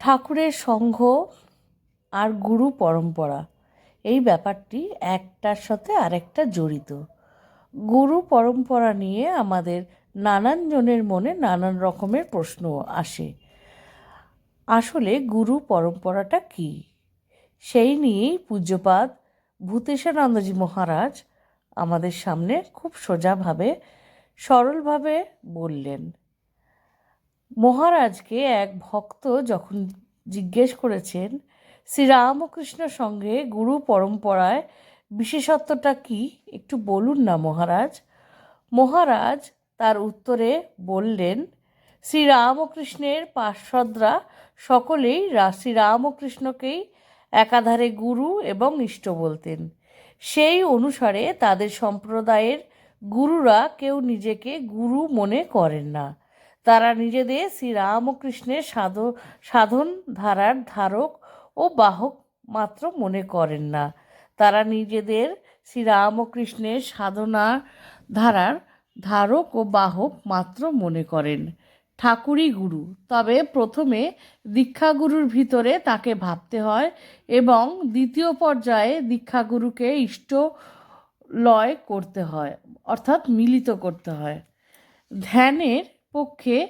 ঠাকুরের সংঘ আর গুরু পরম্পরা। এই ব্যাপারটি একটার সাথে আরেকটা জড়িত। গুরু পরম্পরা নিয়ে আমাদের নানান জনের মনে নানান রকমের প্রশ্ন আসে। আসলে গুরু পরম্পরাটা কী? সেই নিয়েই পূজ্যপাদ ভূতেশানন্দজি মহারাজ আমাদের সামনে খুব সোজাভাবে, সরলভাবে বললেন। মহারাজকে এক ভক্ত যখন জিজ্ঞেস করেছেন শ্রীরামকৃষ্ণ সঙ্গে গুরু পরম্পরায় বিশেষত্বটা কি? একটু বলুন না মহারাজ। মহারাজ তার উত্তরে বললেন শ্রীরামকৃষ্ণের পার্শ্বদরা সকলেই শ্রীরামকৃষ্ণকেই একাধারে গুরু এবং ইষ্ট বলতেন। সেই অনুসারে তাদের সম্প্রদায়ের গুরুরা কেউ নিজেকে গুরু মনে করেন না। তারা নিজেদের শ্রীরামকৃষ্ণের সাধ, সাধন ধারার ধারক ও বাহক মাত্র মনে করেন না। তারা নিজেদের শ্রীরামকৃষ্ণের সাধনা ধারার ধারক ও বাহক মাত্র মনে করেন। ঠাকুরই গুরু। তবে প্রথমে দীক্ষাগুরুর ভিতরে তাকে ভাবতে হয় এবং দ্বিতীয় পর্যায়ে দীক্ষাগুরুকে ইষ্ট লয় করতে হয়, অর্থাৎ মিলিত করতে হয়। ধ্যানের পক্ষে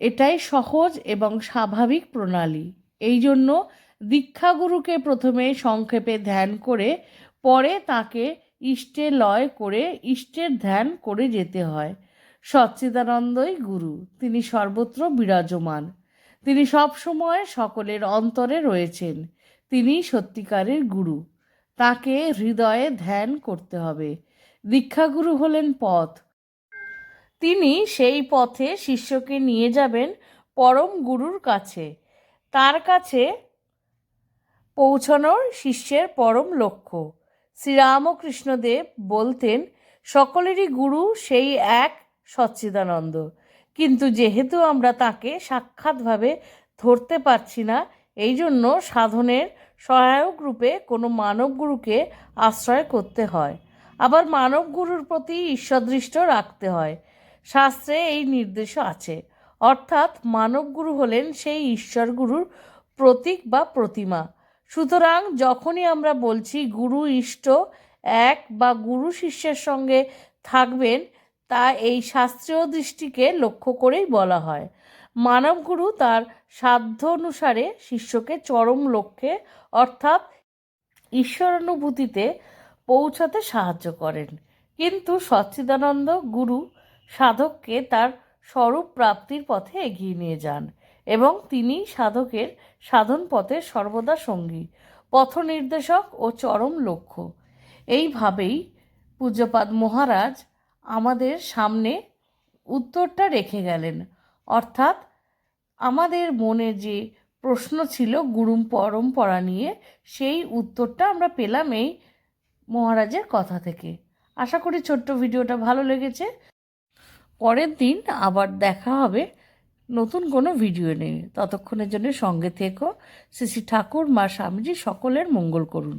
এটাই সহজ এবং স্বাভাবিক প্রণালী। এই জন্য দীক্ষাগুরুকে প্রথমে সংক্ষেপে ধ্যান করে, পরে তাকে ইষ্টে লয় করে ইষ্টের ধ্যান করে যেতে হয়। সচ্চিদানন্দই গুরু। তিনি সর্বত্র বিরাজমান। তিনি সবসময় সকলের অন্তরে রয়েছেন। তিনি সত্যিকারের গুরু। তাকে হৃদয়ে ধ্যান করতে হবে। দীক্ষাগুরু হলেন পথ। তিনি সেই পথে শিষ্যকে নিয়ে যাবেন পরম গুরুর কাছে। তার কাছে পৌঁছানোর শিষ্যের পরম লক্ষ্য। শ্রীরামকৃষ্ণদেব বলতেন, সকলেরই গুরু সেই এক সচ্চিদানন্দ। কিন্তু যেহেতু আমরা তাকে সাক্ষাৎভাবে ধরতে পারছি না, এই জন্য সাধনের সহায়ক রূপে কোনো মানব গুরুকে আশ্রয় করতে হয়। আবার মানব গুরুর প্রতি ঈশ্বরদৃষ্ট রাখতে হয়। শাস্ত্রে এই নির্দেশ আছে। অর্থাৎ মানবগুরু হলেন সেই ঈশ্বর গুরুর প্রতীক বা প্রতিমা। সুতরাং যখনই আমরা বলছি গুরু ইষ্ট, এক বা গুরু শিষ্যের সঙ্গে থাকবেন, তা এই শাস্ত্রীয় দৃষ্টিকে লক্ষ্য করেই বলা হয়। মানবগুরু তার সাধ্য অনুসারে শিষ্যকে চরম লক্ষ্যে, অর্থাৎ ঈশ্বরানুভূতিতে পৌঁছাতে সাহায্য করেন। কিন্তু সচ্চিদানন্দ গুরু সাধককে তার স্বরূপ প্রাপ্তির পথে এগিয়ে নিয়ে যান এবং তিনি সাধকের সাধন পথের সর্বদা সঙ্গী পথ নির্দেশক ও চরম লক্ষ্য। এইভাবেই পূজ্যপাদ মহারাজ আমাদের সামনে উত্তরটা রেখে গেলেন। অর্থাৎ আমাদের মনে যে প্রশ্ন ছিল গুরু পরম্পরা নিয়ে, সেই উত্তরটা আমরা পেলাম এই মহারাজের কথা থেকে। আশা করি ছোট্ট ভিডিওটা ভালো লেগেছে। পরের দিন আবার দেখা হবে নতুন কোনো ভিডিও নিয়ে। ততক্ষণের জন্য সঙ্গে থেকো। শ্রী শ্রী ঠাকুর, মা স্বামীজি সকলের মঙ্গল করুন।